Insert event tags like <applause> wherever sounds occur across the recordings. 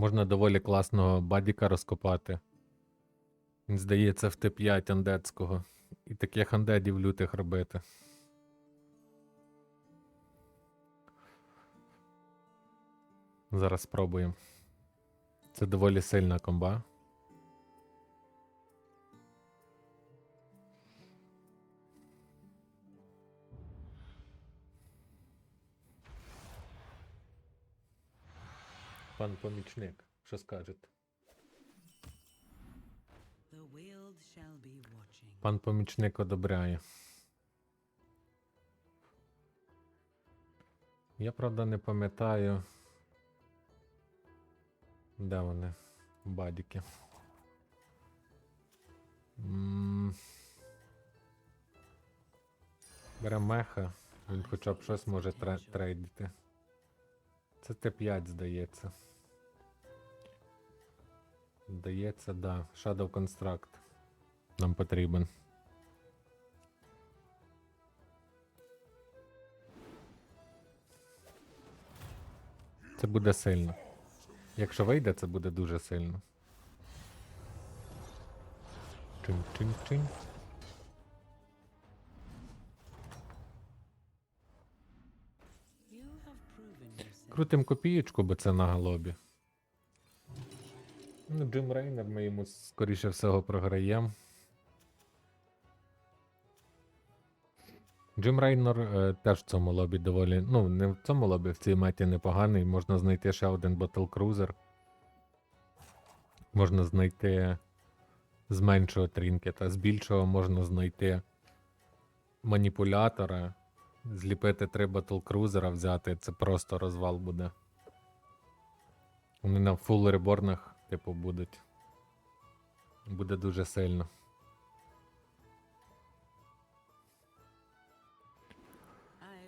Можна доволі класного бадіка розкопати. Він здається в Т5 андетського. І таких андедів лютих робити. Зараз спробуємо. Це доволі сильна комба. Пан помічник, що скажете? Пан помічник одобряє. Я правда не пам'ятаю. Де вони? Бадіки. М. Бере меха, він хоча б щось може трейдити. Це Т5, здається. Здається, да. Shadow Construct нам потрібен. Це буде сильно. Якщо вийде, це буде дуже сильно. Чин-чин-чин. Крутим копієчку, бо це на галобі. Ну, Джим Рейнер ми йому скоріше всього програємо. Джим Рейнер е, теж в цьому лобі доволі. Ну, не в цьому лобі, в цій меті непоганий. Можна знайти ще один Cruiser. Можна знайти з меншого трінкета, з більшого можна знайти маніпулятора. Зліпити три батлкрузера взяти, це просто розвал буде. Вони на фул реборнах, типу, будуть. Буде дуже сильно.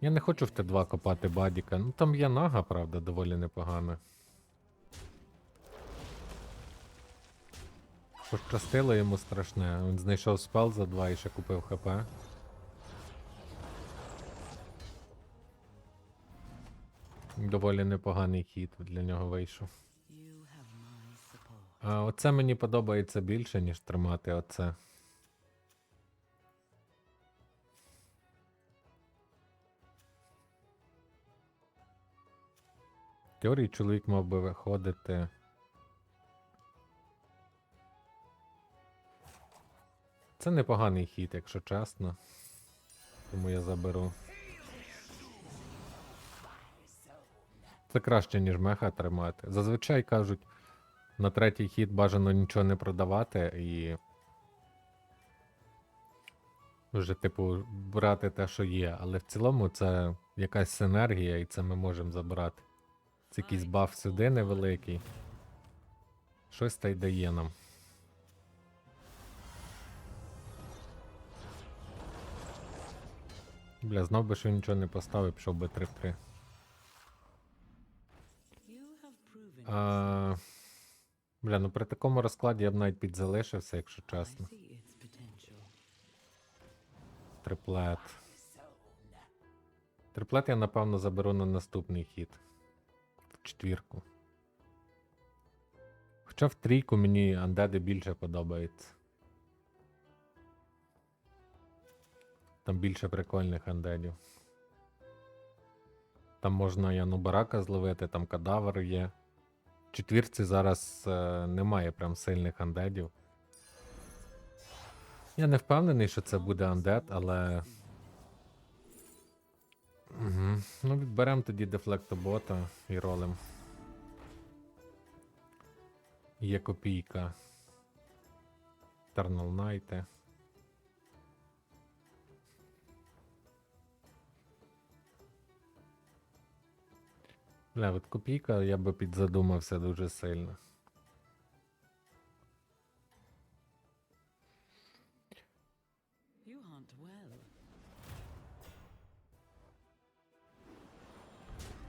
Я не хочу в Т2 копати бадіка. Ну там є нага, правда, доволі непогана. Пощастило йому страшне. Він знайшов спел за 2 і ще купив ХП. Доволі непоганий хід для нього вийшов. А оце мені подобається більше, ніж тримати оце. В теорії чоловік мав би виходити. Це непоганий хід, якщо чесно. Тому я заберу. Це краще, ніж меха тримати. Зазвичай кажуть, на третій хід бажано нічого не продавати і. Вже, типу, брати те, що є. Але в цілому це якась синергія, і це ми можемо забрати. Це якийсь баф сюди невеликий. Щось та й дає нам. Бля, знов би що нічого не поставив, пішов би 3 в 3. You have proven А, бля, ну при такому розкладі я б навіть підзалишився, якщо чесно. Триплет. Триплет я напевно заберу на наступний хід. В четвірку. Хоча в трійку мені андеди більше подобається. Там більше прикольних андедів. Там можна Янубарака зловити, там кадавр є. Четвірці зараз е, немає прям сильних андедів. Я не впевнений, що це буде андед, але. Угу. Ну, відберемо тоді дефлектобота і ролем. Є копійка. Eternal Knight. Бля, от копійка я би підзадумався дуже сильно.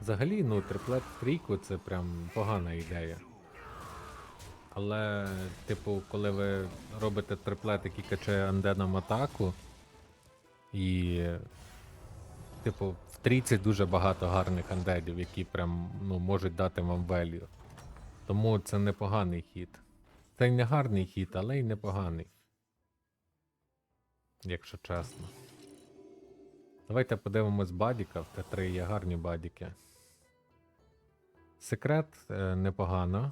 Взагалі, ну, триплет в трійку це прям погана ідея. Але, типу, коли ви робите триплет, який качає анденом атаку, і, типу, в трійці дуже багато гарних андедів, які прям ну, можуть дати вам велію. Тому це непоганий хід. Це не гарний хід, але й непоганий. Якщо чесно. Давайте подивимось бадіка. В Т3 є гарні бадіки. Секрет е, непогано.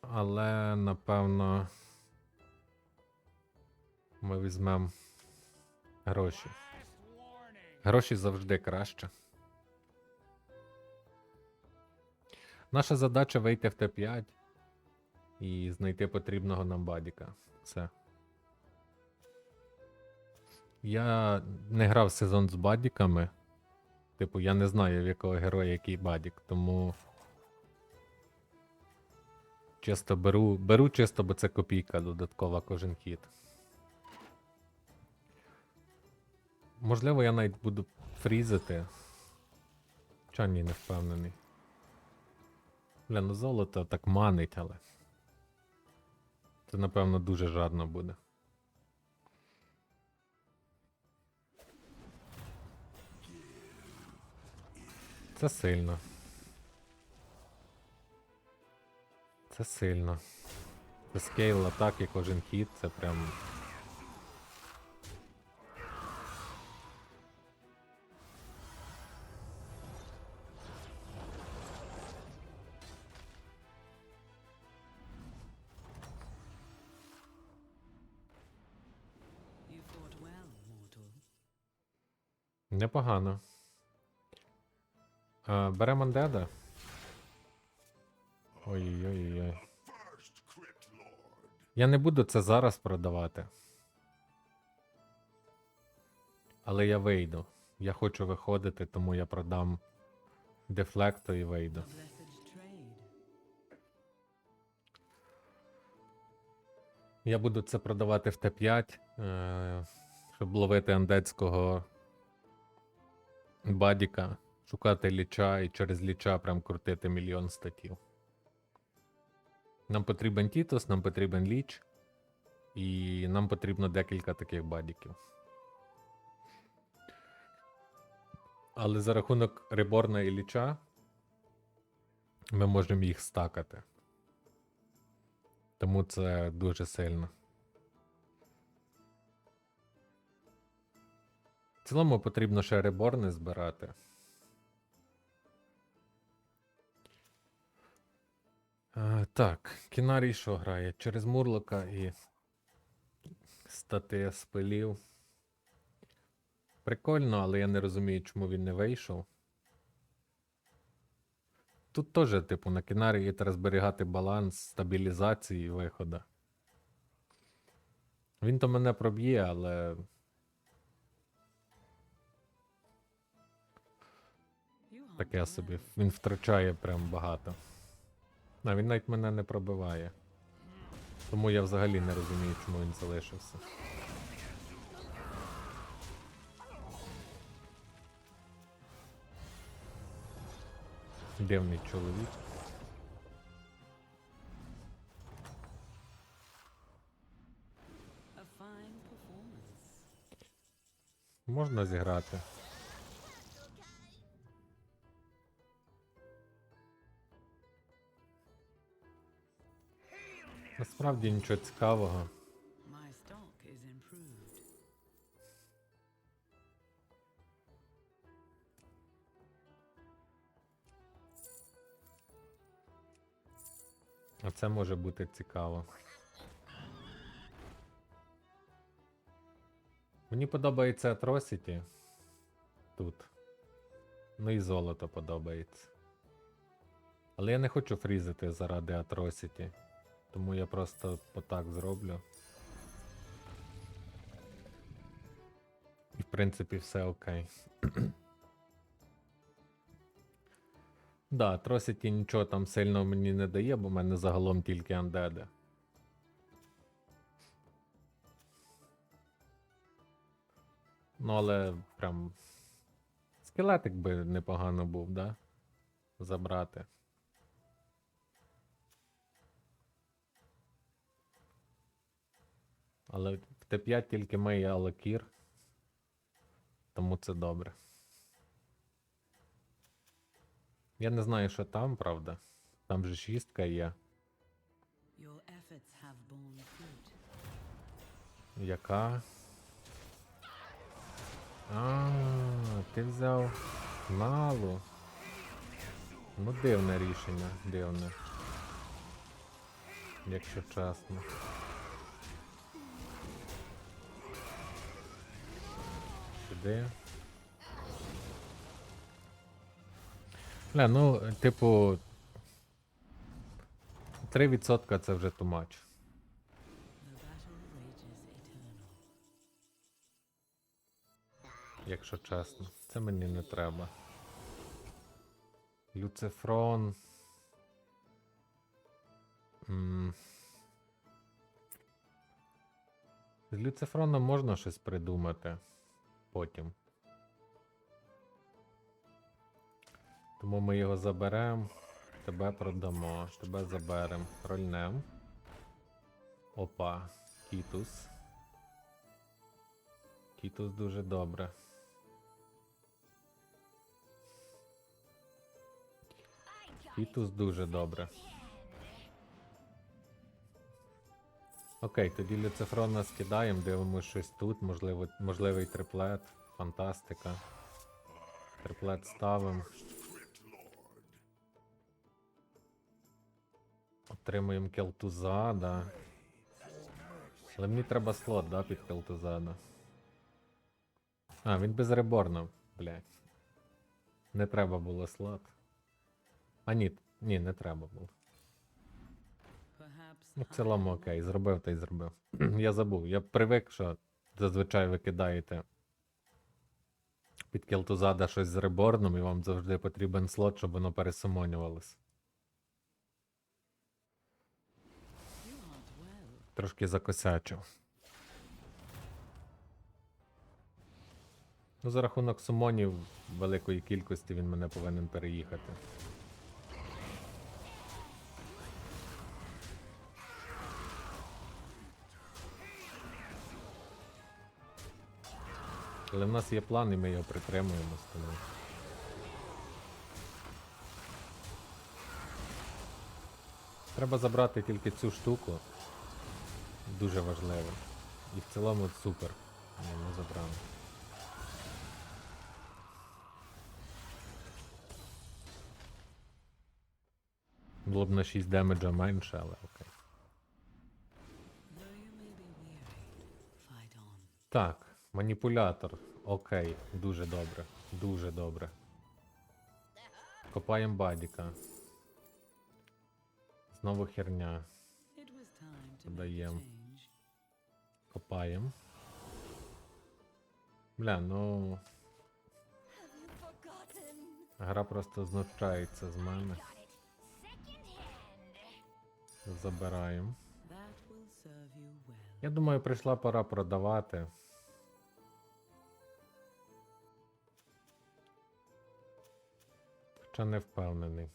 Але напевно ми візьмемо гроші. Гроші завжди краще. Наша задача вийти в Т5 і знайти потрібного нам бадіка. Все. Я не грав сезон з бадіками. Типу, я не знаю, в якого героя який бадік, тому. Чисто беру, беру чисто, бо це копійка додаткова кожен хід. Можливо, я навіть буду фрізити. Ча ні, не впевнений. Бля, ну золото так манить, але. Це, напевно, дуже жадно буде. Це сильно. Це сильно. Це скейл атаки кожен хід, це прям. Непогано. А, беремо Андеда. Ой-ой-ой. Я не буду це зараз продавати. Але я вийду. Я хочу виходити, тому я продам дефлекто і вийду. Я буду це продавати в Т5, е, щоб ловити андецького бадіка, шукати ліча і через ліча прям крутити мільйон статів. Нам потрібен Тітос, нам потрібен ліч, і нам потрібно декілька таких бадіків. Але за рахунок реборна і ліча ми можемо їх стакати. Тому це дуже сильно. В цілому потрібно ще реборни збирати. Е, так, Кінарій що грає? Через Мурлока і стати спилів. Прикольно, але я не розумію, чому він не вийшов. Тут теж, типу, на Кінарії треба зберігати баланс стабілізації виходу. Він то мене проб'є, але таке собі. Він втрачає прям багато. А він навіть мене не пробиває. Тому я взагалі не розумію, чому він залишився. Дивний чоловік. Можна зіграти. Насправді нічого цікавого. А це може бути цікаво. Мені подобається Atrocity тут. Ну і золото подобається. Але я не хочу фрізити заради Atrocity. Тому я просто отак зроблю. І в принципі все окей. Да, Atrocity нічого там сильно мені не дає, бо в мене загалом тільки андеди. Ну, але прям. Скелетик би непогано був, да? Забрати. Але в Т5 тільки ми і Алакір. Тому це добре. Я не знаю, що там, правда. Там же шістка є. Яка? А, ти взяв налу. Ну, дивне рішення, дивне. Якщо чесно. Сюди. Бля, ну, типу. 3% це вже eternal. якщо чесно. Це мені не треба. Люцифрон. М. З Люцифроном можна щось придумати потім. Тому ми його заберемо, тебе продамо, тебе заберемо, рольнем. Опа, Кітус. Кітус дуже добре. Кітус дуже добре. Окей, тоді Люцифрона скидаємо, дивимося щось тут, можливо, можливий триплет, фантастика. Триплет ставимо. Отримуємо келтуза, да. Але мені треба слот, да, під келтуза, да. А, він без реборна, блядь. Не треба було слот. А ні, ні, не треба було. Ну, в цілому окей, зробив та й зробив. <clears throat> Я забув. Я привик, що зазвичай ви кидаєте під келтузада щось з реборном, і вам завжди потрібен слот, щоб воно пересумонювалось. Трошки закосячив. Ну, за рахунок сумонів великої кількості він мене повинен переїхати. Але в нас є план і ми його притримуємось, тому. Треба забрати тільки цю штуку. Дуже важливо. І в цілому супер. Ми не забрали. Було б на 6 демеджа менше, але окей. Так, маніпулятор. Окей, дуже добре. Дуже добре. Копаємо бадіка. Знову херня. It was time to make a Подаєм. change. Копаємо. Бля, ну. Гра просто знущається з мене. Забираємо. Я думаю, прийшла пора продавати. Хоча не впевнений.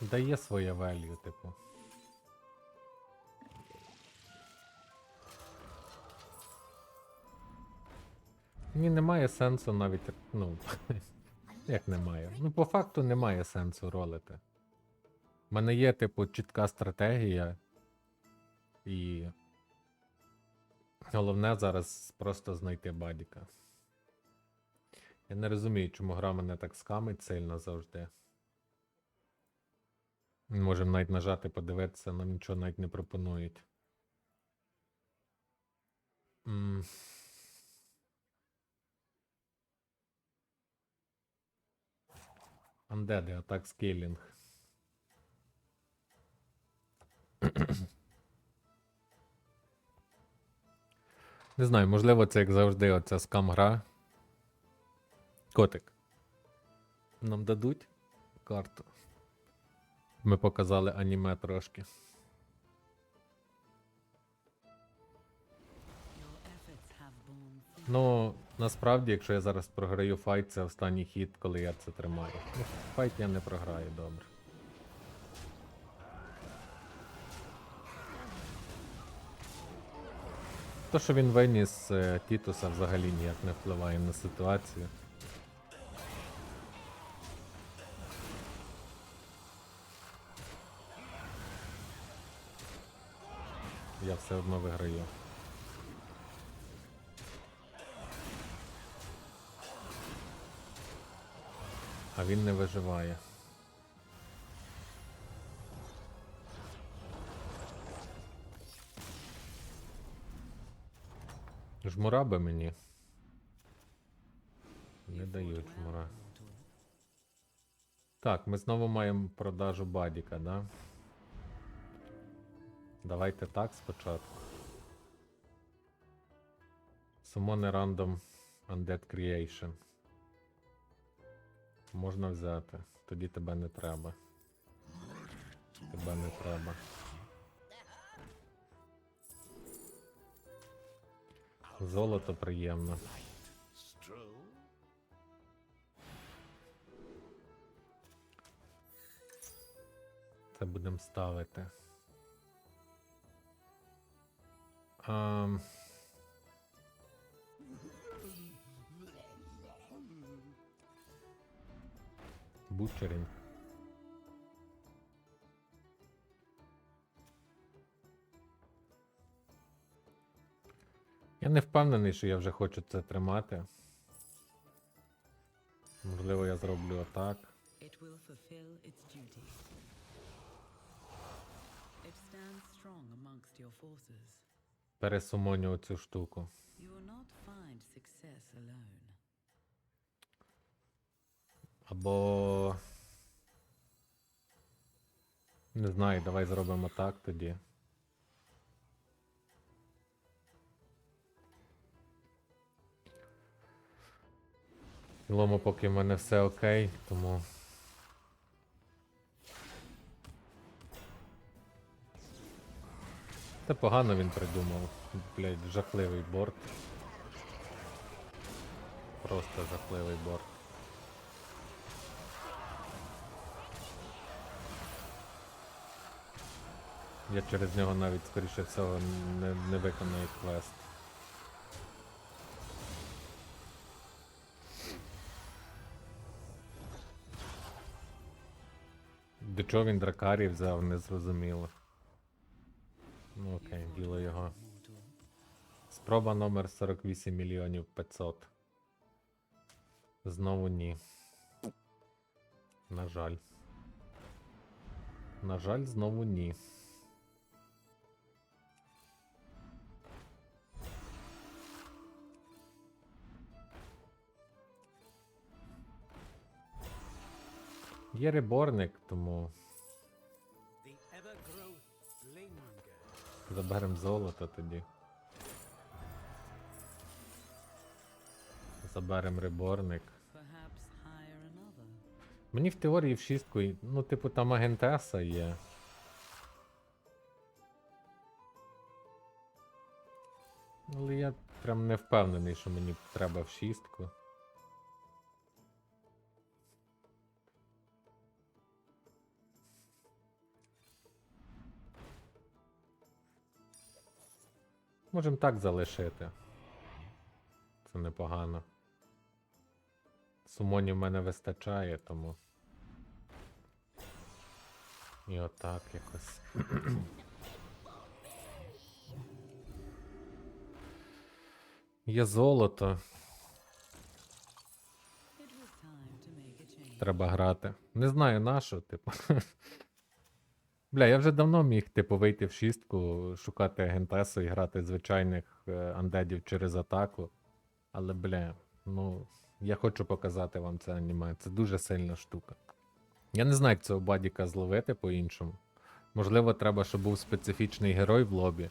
Дає своє велью, типу. Мені немає сенсу навіть, ну, <laughs> як немає. Ну, по факту немає сенсу ролити. У мене є, типу, чітка стратегія. І. Головне зараз просто знайти бадіка. Я не розумію, чому гра мене так скамить сильно завжди. Можемо навіть нажати, подивитися, нам нічого навіть не пропонують. М. Undead, атак скейлінг. Не знаю, можливо, це як завжди оця скам-гра. Котик. Нам дадуть карту. Ми показали аніме трошки. Ну, насправді, якщо я зараз програю файт, це останній хід, коли я це тримаю. Ну, файт я не програю, добре. То, що він виніс е, Тітуса, взагалі ніяк не впливає на ситуацію. Я все одно виграю. А він не виживає. Жмура би мені. Не дають жмура. Так, ми знову маємо продажу бадіка, да? Давайте так спочатку. Summon Random Undead Creation. Можна взяти. Тоді тебе не треба. Тебе не треба. Золото приємно. Це будемо ставити. Ам... Бутчерінг. Я не впевнений, що я вже хочу це тримати. Можливо, я зроблю отак. Your forces. Пересумоню оцю штуку. Або. Не знаю, давай зробимо так тоді. В цілому, поки в мене все окей, тому. Та погано він придумав. Блять, жахливий борт. Просто жахливий борт. Я через нього навіть, скоріше всього, не, не виконаю квест. До чого він дракарі взяв, не зрозуміло. Ну окей, діло його. Спроба номер 48 мільйонів 500. Знову ні. На жаль. На жаль, знову ні. Є реборник, тому заберемо золото тоді. Заберемо реборник. Мені в теорії в шістку, ну, типу, там агентеса є. Але я прям не впевнений, що мені треба в шістку. Можемо так залишити. Це непогано. Сумонів в мене вистачає, тому. І отак якось. <clears throat> Є золото, треба грати. Не знаю на що, типу. <laughs> Бля, я вже давно міг, типу, вийти в шістку, шукати агентесу і грати звичайних е, андедів через атаку. Але, бля, ну, я хочу показати вам це аніме. Це дуже сильна штука. Я не знаю, як цього бадіка зловити по-іншому. Можливо, треба, щоб був специфічний герой в лобі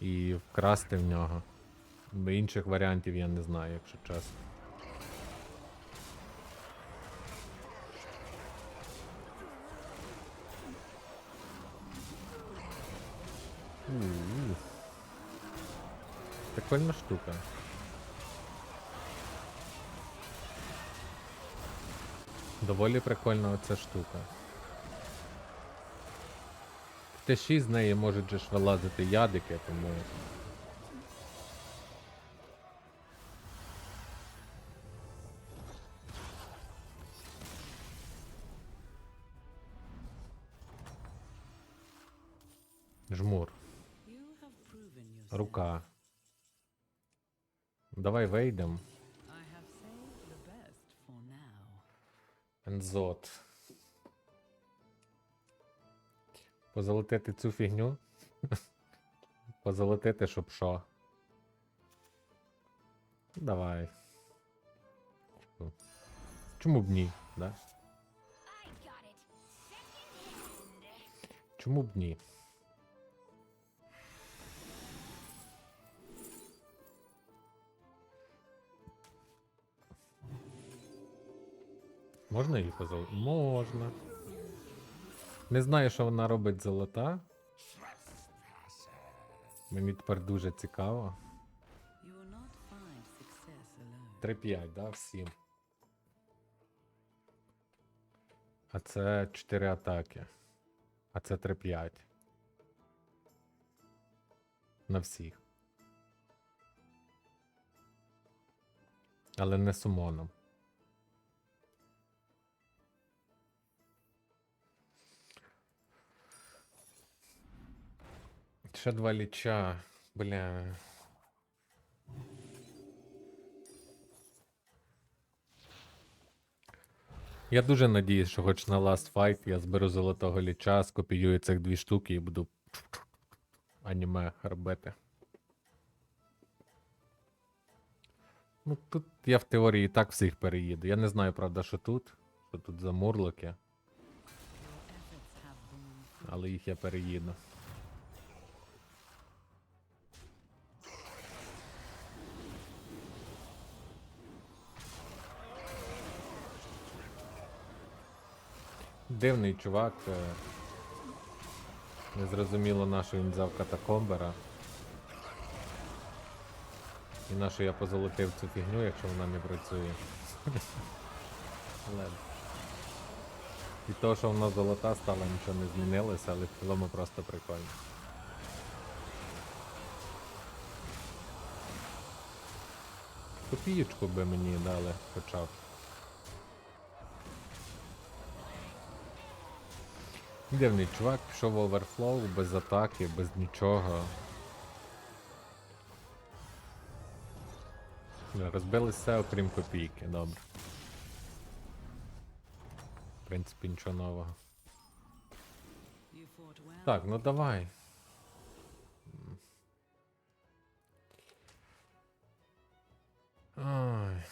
і вкрасти в нього. Інших варіантів я не знаю, якщо чесно. Прикольна штука. Доволі прикольна оця штука. В Т6 з неї можуть же ж вилазити ядики, тому. Позолотити цю фігню. <laughs> Позолотити, щоб що. Давай. Чому б ні, да? Чому б ні? Можна її позолотити? Можна. Не знаю, що вона робить золота. Мені тепер дуже цікаво. You will not find success alone. 3-5, да, всім. А це 4 атаки. А це 3-5. На всіх. Але не сумоном. Ще два ліча. Бля. Я дуже надіюсь, що хоч на Last Fight я зберу золотого ліча, скопіюю цих дві штуки і буду аніме робити. Ну тут я в теорії і так всіх переїду. Я не знаю, правда, що тут. Що тут за мурлоки, але їх я переїду. Дивний чувак. е, Незрозуміло, на що він взяв катакомбера. І на що я позолотив цю фігню, якщо вона не працює. Але. І то, що вона золота стала, нічого не змінилося, але в цілому просто прикольно. Копієчку би мені дали хоча б. Дивний чувак пішов в оверфлоу без атаки, без нічого. Розбили все, окрім копійки, добре. В принципі, нічого нового. Так, ну давай. Ой.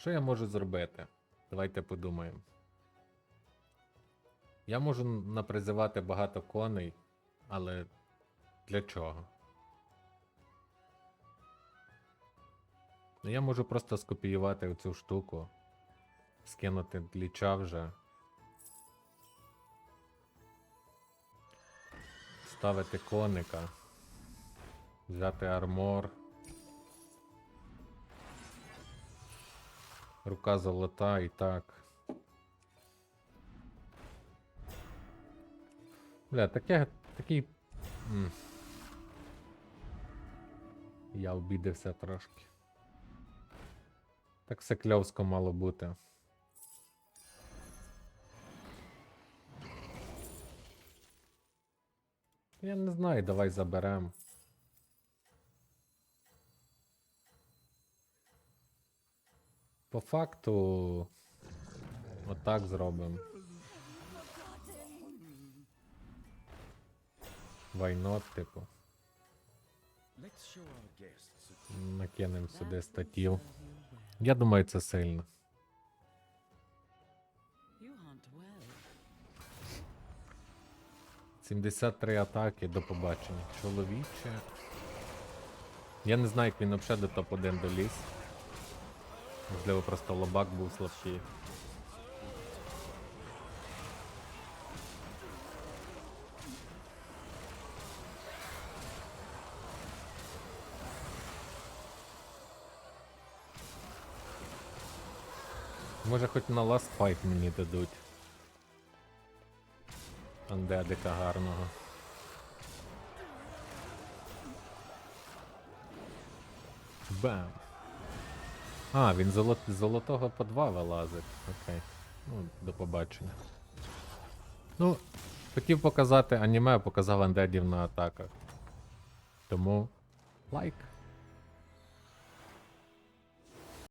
Що я можу зробити? Давайте подумаємо. Я можу напризивати багато коней, але для чого? Я можу просто скопіювати оцю штуку, скинути гліча вже. Ставити коника. Взяти армор. Рука золота і так. Бля, таке. такий. м. Я обідався трошки. Так все кльовсько мало бути. Я не знаю, давай заберем. По факту. Отак зробимо. Вайнот, типу. Накинемо сюди статів. Я думаю, це сильно. Well. 73 атаки до побачення. Чоловіче. Я не знаю, як він взагалі до топ-1 доліз. Можливо, просто лобак був слабкий. Може хоч на last fight мені дадуть. Андедика гарного. Бам. А, він золот... з золотого по два вилазить. Окей. Ну, до побачення. Ну, хотів показати аніме, показав андедів на атаках. Тому лайк.